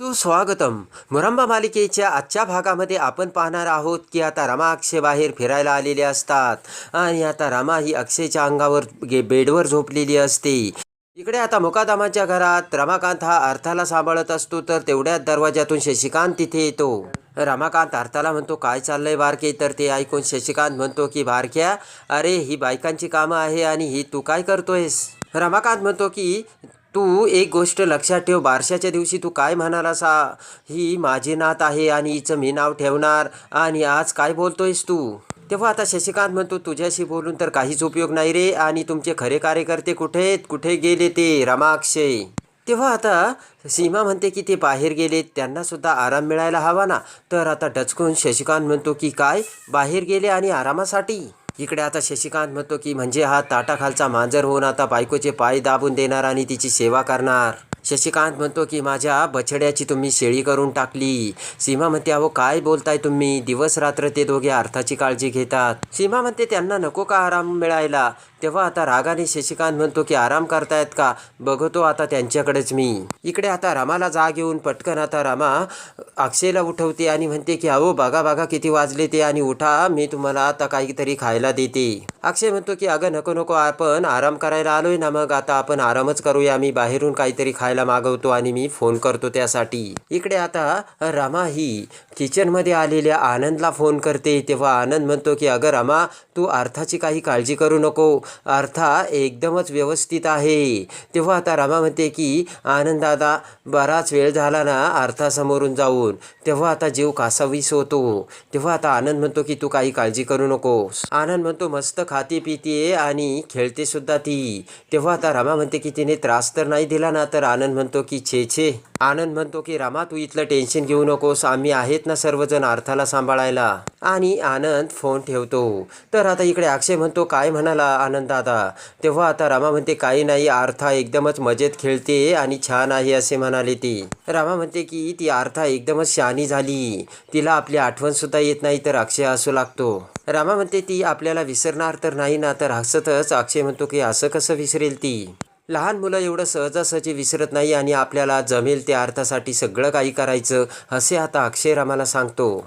सुस्वागतम. मुरंबा मालिकेच्या आजच्या भागामध्ये आपण पाहणार आहोत की आता रमा अक्षय बाहेर फिरायला आलेले असतात. आणि आता रमा ही अक्षयच्या अंगावर गे बेडवर झोपलेली असते. इकडे आता मुकादमाच्या घरात रमाकांत हा अर्थाला सांभाळत असतो तर तेवढ्याच दरवाजातून शशिकांत तिथे येतो. रमाकांत अर्थाला म्हणतो काय चाललंय बारके? तर ते ऐकून शशिकांत म्हणतो की बारक्या अरे ही बायकांची कामं आहे आणि ही तू काय करतोयस? रमाकांत म्हणतो की तू एक गोष्ट लक्षात ठेव बारशाच्या दिवशी तू काय म्हणालास हा ही माझी नात आहे आणि हिचं मी नाव ठेवणार. आणि आज काय बोलतोयस तू? तेव्हा आता शशिकांत म्हणतो तुझ्याशी बोलून तर काहीच उपयोग नाही रे. आणि तुमचे खरे कार्यकर्ते कुठे आहेत? कुठे गेले ते? रमाक्षय तेव्हा आता सीमा म्हणते की ते बाहेर गेले. त्यांना सुद्धा आराम मिळायला हवा ना. तर आता डचकून शशिकांत म्हणतो की काय? बाहेर गेले आणि आरामासाठी? इकडे आता शशिकांत म्हणतो की म्हणजे हा ताटाखालचा मांजर होऊन आता बायकोचे पाय दाबून देणार आणि तिची सेवा करणार. शशिकांत म्हणतो की माझ्या बछड्याची तुम्ही शेळी करून टाकली. सीमा म्हणते अहो काय बोलताय तुम्ही? दिवस रात्र ते दोघे अर्थाची काळजी घेतात. सीमा म्हणते त्यांना नको का आराम मिळायला? तेव्हा आता रागाने शशिकांत म्हणतो की आराम करतायत का? बघतो आता त्यांच्याकडेच मी. इकडे आता रामाला जाग येऊन पटकन आता रामा अक्षयला उठवते आणि म्हणते की अहो बघा बघा किती वाजले ते आणि उठा मी तुम्हाला आता काहीतरी खायला देते. अक्षय म्हणतो की अगं नको नको आपण आराम करायला आलोय ना मग आता आपण आरामच करूया. मी बाहेरून काहीतरी खायला मागवतो आणि मी फोन करतो त्यासाठी. इकडे आता रमा ही किचनमध्ये आलेल्या आनंदला फोन करते. तेव्हा आनंद म्हणतो की अगं रमा तू अर्थाची काही काळजी करू नको. अर्था एकदमच व्यवस्थित आहे. तेव्हा आता रमा म्हणते की आनंद दादा बराच वेळ झाला ना अर्थासमोरून जाऊन. तेव्हा आता जीव कासावीस होतो. तेव्हा आता आनंद म्हणतो की तू काही काळजी करू नकोस. आनंद म्हणतो मस्त खाते पिते आणि खेळते सुद्धा ती. तेव्हा आता रमा म्हणते की तिने त्रास तर नाही दिला ना? तर आनंद म्हणतो की छे छे. आनंद म्हणतो की रामा तू इथलं टेन्शन घेऊ नकोस. आम्ही आहेत ना सर्वजण अर्थाला सांभाळायला. आणि आनंद फोन ठेवतो. तर आता इकडे अक्षय म्हणतो काय म्हणाला आनंद दादा तेव्हा आता रामा म्हणते काही नाही आर्था एकदमच मजेत खेळते आणि छान आहे असे म्हणाले ती. रामा म्हणते की ती आर्था एकदमच शहाणी झाली. तिला आपली आठवण सुद्धा येत नाही तर अक्षय असू लागतो. रामा म्हणते ती आपल्याला विसरणार तर नाही ना तर हसतच अक्षय म्हणतो की असं कसं विसरेल ती? लहान मुलं एवढं सहजासहजी विसरत नाही आणि आपल्याला जमेल त्या अर्थासाठी सगळं काही करायचं असे आता अक्षय रामाला सांगतो.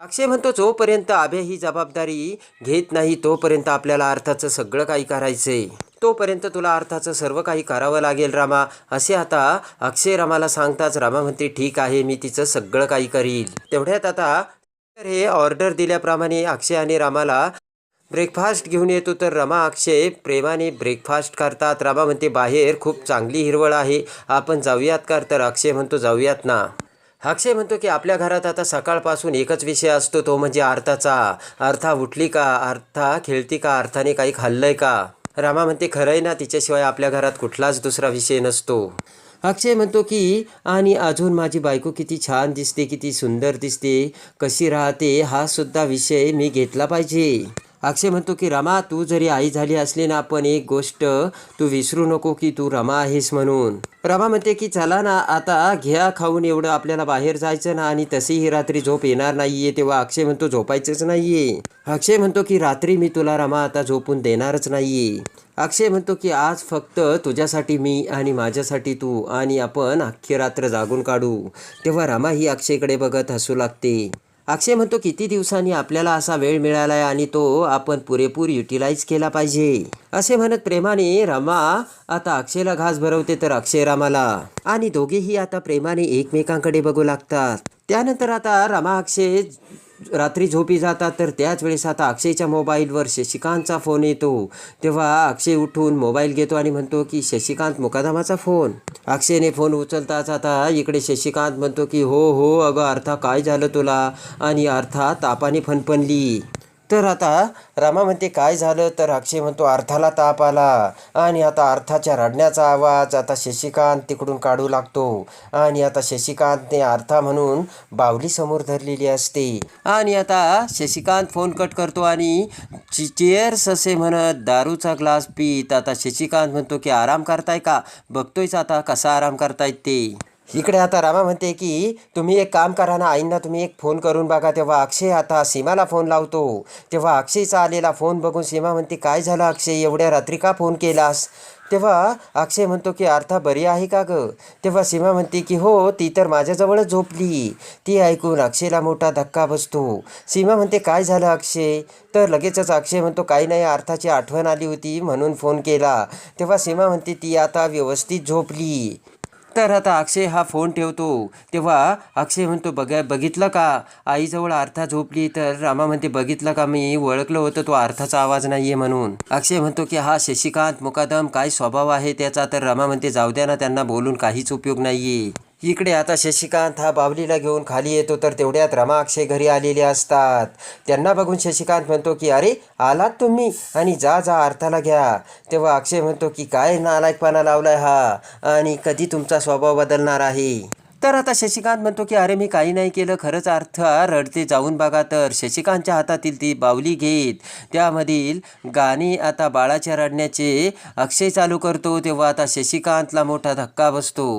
अक्षय म्हणतो जोपर्यंत अभय ही जबाबदारी घेत नाही तोपर्यंत आपल्याला अर्थाचं सगळं काही करायचंय. तोपर्यंत तुला अर्थाचं सर्व काही करावं लागेल रामा. असे आता अक्षय रामाला सांगताच रामा म्हणते ठीक आहे मी तिचं सगळं काही करील. तेवढ्यात आता तर हे ऑर्डर दिल्याप्रमाणे अक्षय आणि रामाला ब्रेकफास्ट घेऊन येतो तर रमा अक्षय प्रेमाने ब्रेकफास्ट करतात. रमा म्हणते बाहेर खूप चांगली हिरवळ आहे आपण जाऊयात का? तर अक्षय म्हणतो जाऊयात ना. अक्षय म्हणतो की आपल्या घरात आता सकाळपासून एकच विषय असतो तो म्हणजे अर्थाचा अर्था उठली का? अर्था खेळती का? अर्थाने काही खाल्लंय का? रामा म्हणते खरंय ना तिच्याशिवाय आपल्या घरात कुठलाच दुसरा विषय नसतो. अक्षय म्हणतो की आणि अजून माझी बायको किती छान दिसते किती सुंदर दिसते. कशी राहते हा सुद्धा विषय मी घेतला पाहिजे. अक्षय म्हणतो की रमा तू जरी आई झाली असली ना पण एक गोष्ट तू विसरू नको की तू रमा आहेस म्हणून. रमा म्हणते की चला ना आता घ्या खाऊन एवढं आपल्याला बाहेर जायचं ना आणि तशीही रात्री झोप येणार नाहीये. तेव्हा अक्षय म्हणतो झोपायचंच नाहीये. अक्षय म्हणतो की रात्री मी तुला रमा आता झोपून देणारच नाहीये. अक्षय म्हणतो की आज फक्त तुझ्यासाठी मी आणि माझ्यासाठी तू आणि आपण अख्खी रात्र जागून काढू. तेव्हा रमा ही अक्षयकडे बघत हसू लागते. अक्षय म्हणतो किती दिवसांनी आपल्याला असा वेळ मिळालाय आणि तो आपण पुरेपूर युटिलाइज केला पाहिजे. असे म्हणत प्रेमाने रमा आता अक्षयला घास भरवते तर अक्षय रामाला. आणि दोघेही आता प्रेमाने एकमेकांकडे बघू लागतात. त्यानंतर आता रमा अक्षय रात्री झोपी जातात तर त्याच वेळेस आता अक्षयच्या मोबाईलवर शशिकांतचा फोन येतो. तेव्हा अक्षय उठून मोबाईल घेतो आणि म्हणतो की शशिकांत मुकादमाचा फोन अक्षयने फोन उचलताच आता इकडे शशिकांत म्हणतो की हो हो अगं अर्था काय झालं तुला? आणि अर्थात तापाने फणफणली. तर आता रामा म्हणते काय झालं? तर अक्षय म्हणतो अर्थाला ताप आला. आणि आता अर्थाच्या रडण्याचा आवाज आता शशिकांत तिकडून काढू लागतो. आणि आता शशिकांतने अर्था म्हणून बावली समोर धरलेली असते. आणि आता शशिकांत फोन कट करतो आणि चेअर्स असे म्हणत दारूचा ग्लास पीत. आता शशिकांत म्हणतो की आराम करताय का? बघतोयच आता कसा आराम करतायत ते. इकडे आता रामा म्हणते की तुम्ही एक काम करा ना आईंना तुम्ही एक फोन करून बघा. तेव्हा अक्षय आता सीमाला फोन लावतो. तेव्हा अक्षयचा आलेला फोन बघून सीमा म्हणते काय झालं अक्षय? एवढ्या रात्री का फोन केलास? तेव्हा अक्षय म्हणतो की अर्था बरी आहे का ग? तेव्हा सीमा म्हणते की हो ती तर माझ्याजवळच झोपली. ती ऐकून अक्षयला मोठा धक्का बसतो. सीमा म्हणते काय झालं अक्षय? तर लगेचच अक्षय म्हणतो काही नाही अर्थाची आठवण आली होती म्हणून फोन केला. तेव्हा सीमा म्हणते ती आता व्यवस्थित झोपली. तर आता अक्षय हा फोन ठेवतो. तेव्हा अक्षय म्हणतो बघा बघितलं का? आईजवळ अर्था झोपली तर रामा म्हणते बघितलं का? मी ओळखलं होतं तो अर्थाचा आवाज नाहीये म्हणून. अक्षय म्हणतो की हा शशिकांत मुकादम काय स्वभाव आहे त्याचा? तर रमा म्हणते जाऊ द्या ना त्यांना बोलून काहीच उपयोग नाहीये. इकडे आता शशिकांत हा बावलीला घेऊन खाली येतो तर तेवढ्यात रमा अक्षय घरी आलेले असतात. त्यांना बघून शशिकांत म्हणतो की अरे आलात तुम्ही? आणि जा जा अर्थाला घ्या. तेव्हा अक्षय म्हणतो की काय नालायकपणा लावलाय हा? आणि कधी तुमचा स्वभाव बदलणार आहे? तर आता शशिकांत म्हणतो की अरे मी काही नाही केलं. खरंच अर्थ रडते. जाऊन बघा तर. शशिकांतच्या हातातील ती बावली घेत त्यामधील गाणी आता बाळाच्या रडण्याचे अक्षय चालू करतो. तेव्हा आता शशिकांतला मोठा धक्का बसतो.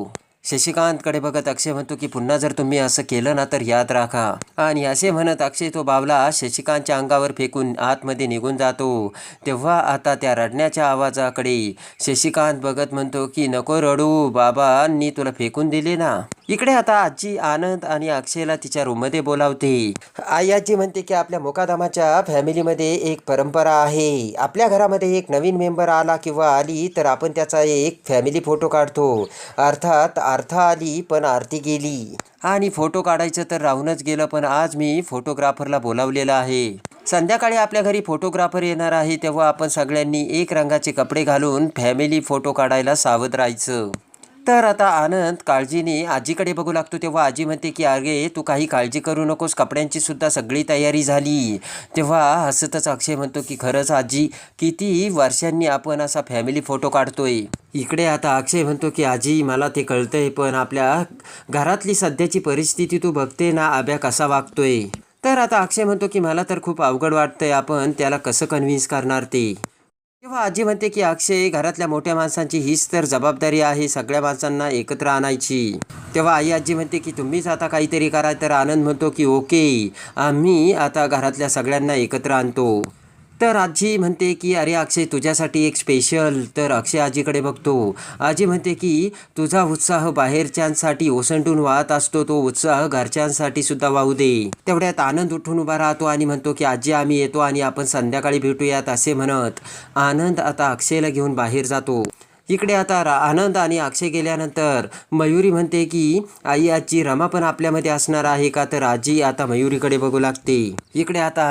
शशिकांतकडे बघत अक्षय म्हणतो की पुन्हा जर तुम्ही असं केलं ना तर याद राखा. आणि असे म्हणत अक्षय तो बावला शशिकांतच्या अंगावर फेकून आतमध्ये निघून जातो. तेव्हा आता त्या रडण्याच्या आवाजाकडे शशिकांत बघत म्हणतो की नको रडू बाबांनी तुला फेकून दिले ना. इकडे आता आजी आनंद आणि अक्षयला तिच्या रूममध्ये बोलावते. आई आजी म्हणते की आपल्या मुकादमाच्या फॅमिलीमध्ये एक परंपरा आहे. आपल्या घरामध्ये एक नवीन मेंबर आला किंवा आली तर आपण त्याचा एक फॅमिली फोटो काढतो. अर्थात अर्था आली पण आरती गेली. आणि फोटो काढायचं तर राहूनच गेलं पण आज मी फोटोग्राफरला बोलावलेलं आहे. संध्याकाळी आपल्या घरी फोटोग्राफर येणार आहे तेव्हा आपण सगळ्यांनी एक रंगाचे कपडे घालून फॅमिली फोटो काढायला सावध राहायचं. तर आता आनंद काळजीने आजीकडे बघू लागतो तेव्हा आजी म्हणते की अरे तू काही काळजी करू नकोस कपड्यांची सुद्धा सगळी तयारी झाली. तेव्हा हसतच अक्षय म्हणतो की खरंच आजी किती वर्षांनी आपण असा फॅमिली फोटो काढतोय. इकडे आता अक्षय म्हणतो की आजी मला ते कळतंय पण आपल्या घरातली सध्याची परिस्थिती तू बघते ना आब्या कसा वागतोय? तर आता अक्षय म्हणतो की मला तर खूप अवघड वाटतंय आपण त्याला कसं कन्व्हिन्स करणार ते? तेव्हा आजी म्हणते की अक्षय घरातल्या मोठ्या माणसांची हीच तर जबाबदारी आहे सगळ्या माणसांना एकत्र आणायची. तेव्हा आई आजी म्हणते की तुम्हीच आता काहीतरी करा. तर आनंद म्हणतो की ओके आम्ही आता घरातल्या सगळ्यांना एकत्र आणतो. तर आजी म्हणते की अरे अक्षय तुझ्यासाठी एक स्पेशल तर अक्षय आजीकडे बघतो. आजी म्हणते की तुझा उत्साह बाहेरच्यांसाठी ओसंडून वाहत असतो. तो उत्साह घरच्यांसाठी सुद्धा वाहू दे. तेवढ्यात आनंद उठून उभा राहतो आणि म्हणतो की आजी आम्ही येतो आणि आपण संध्याकाळी भेटूयात असे म्हणत आनंद आता अक्षयला घेऊन बाहेर जातो. इकडे आता रा आनंद आणि अक्षय गेल्यानंतर मयुरी म्हणते की आई आजी रमा पण आपल्यामध्ये असणार आहे का? तर आजी आता मयुरीकडे बघू लागते. इकडे आता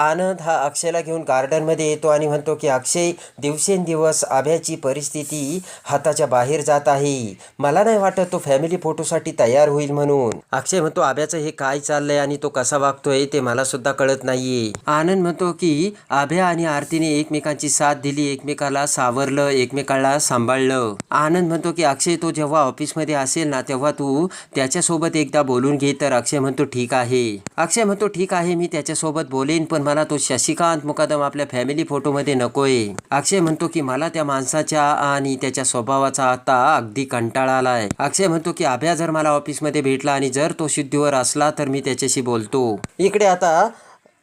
आनंद हा अक्षयला घेऊन गार्डनमध्ये येतो आणि म्हणतो की अक्षय दिवसेंदिवस आभ्याची परिस्थिती हाताच्या बाहेर जात आहे. मला नाही वाटत तो फॅमिली फोटोसाठी तयार होईल म्हणून. अक्षय म्हणतो आभ्याचं हे काय चाललंय आणि तो कसा वागतोय ते मला सुद्धा कळत नाहीये. आनंद म्हणतो की आभ्या आणि आरतीने एकमेकांची साथ दिली एकमेकाला सावरलं एकमेकाला सांभाळलं. आनंद म्हणतो की अक्षय तो जेव्हा ऑफिसमध्ये असेल ना तेव्हा तू त्याच्यासोबत एकदा बोलून घे तर अक्षय म्हणतो ठीक आहे. अक्षय म्हणतो ठीक आहे मी त्याच्यासोबत बोलेन पण मला तो शशिकांत मुकादम आपल्या फॅमिली फोटोमध्ये नकोय. अक्षय म्हणतो की मला त्या माणसाच्या आणि त्याच्या स्वभावाचा आता अगदी कंटाळा आलाय. अक्षय म्हणतो की आभ्या जर मला ऑफिसमध्ये भेटला आणि जर तो शुद्धीवर असला तर मी त्याच्याशी बोलतो. इकडे आता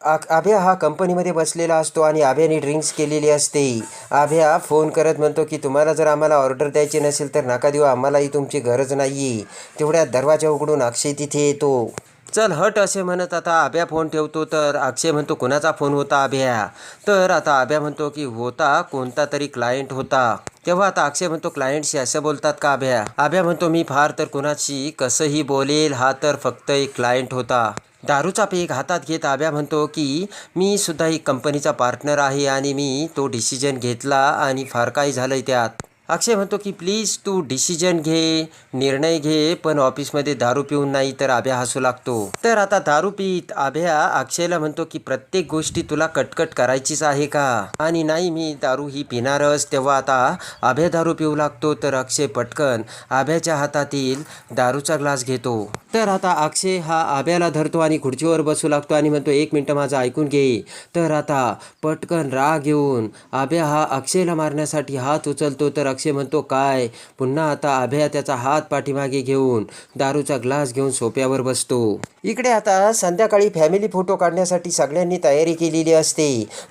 आभ्या हा कंपनीमध्ये बसलेला असतो आणि आभ्याने ड्रिंक्स केलेली असते. आभ्या फोन करत म्हणतो की तुम्हाला जर आम्हाला ऑर्डर द्यायची नसेल तर नका देऊ आम्हालाही तुमची गरज नाही तेवढ्यात दरवाजा उघडून अक्षय तिथे येतो. चल हट असे म्हणत आता आभ्या फोन ठेवतो तर अक्षय म्हणतो कोणाचा फोन होता आभ्या? तर आता आभ्या म्हणतो की होता कोणता तरी क्लायंट होता. तेव्हा आता अक्षय म्हणतो क्लायंटशी असं बोलतात का आभ्या? आभ्या म्हणतो मी फार तर कुणाशी कसंही बोलेल हा तर फक्त एक क्लायंट होता. दारूचा पेक हातात घेत आब्या म्हणतो की मी सुद्धा एक कंपनीचा पार्टनर आहे आणि मी तो डिसिजन घेतला आणि फार काही झालं त्यात. अक्षय म्हणतो की प्लीज तू डिसिजन घे निर्णय घे पण ऑफिसमध्ये दारू पिऊन नाही तर आभ्या हसू लागतो. तर आता दारू पित आभ्या अक्षयला म्हणतो की प्रत्येक गोष्टी तुला कटकट करायचीच आहे का? आणि नाही मी दारू ही पिणारच. तेव्हा आता आभ्या दारू पिऊ लागतो तर अक्षय पटकन आभ्याच्या हातातील दारूचा ग्लास घेतो. तर आता अक्षय हा आभ्याला धरतो आणि खुर्चीवर बसू लागतो आणि म्हणतो एक मिनटं माझं ऐकून घे. तर आता पटकन राग येऊन आभ्या हा अक्षयला मारण्यासाठी हात उचलतो तर अक्षय म्हणतो काय? पुन्हा आता आभ्या त्याचा हात पाठीमागे घेऊन दारूचा ग्लास घेऊन सोप्यावर बसतो. इकडे आता संध्याकाळी फॅमिली फोटो काढण्यासाठी सगळ्यांनी तयारी केलेली असते.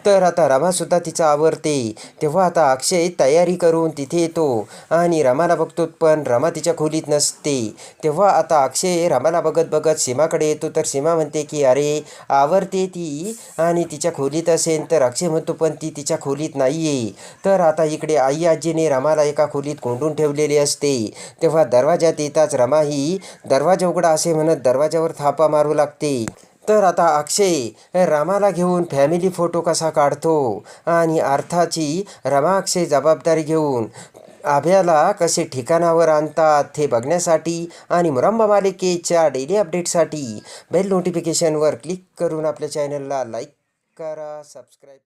तर आता रमासुद्धा तिचा आवरते. तेव्हा आता अक्षय तयारी करून तिथे येतो. आणि रमाला बघतो पण रमा तिच्या खोलीत नसते. तेव्हा आता अक्षय रमाला बघत बघत सीमाकडे येतो. तर सीमा म्हणते की अरे आवरते ती. आणि तिच्या खोलीत असेल तर अक्षय म्हणतो पण ती तिच्या खोलीत नाही आहे तर आता इकडे आई आजीने रमाला एका खोलीत कोंडून ठेवलेले असते. तेव्हा दरवाज्यात येताच रमा ही दरवाजा उघडा असे म्हणत दरवाजावर थापा मारू लागते. तर आता अक्षय रामाला घेऊन फॅमिली फोटो कसा काढतो? आणि अर्थाची रमा अक्षय जबाबदारी घेऊन आभ्याला कसे ठिकाणावर आणतात हे बघण्यासाठी आणि मुरंबा मालिकेच्या डेली अपडेटसाठी बेल नोटिफिकेशनवर क्लिक करून आपल्या चॅनलला लाईक करा सबस्क्राईब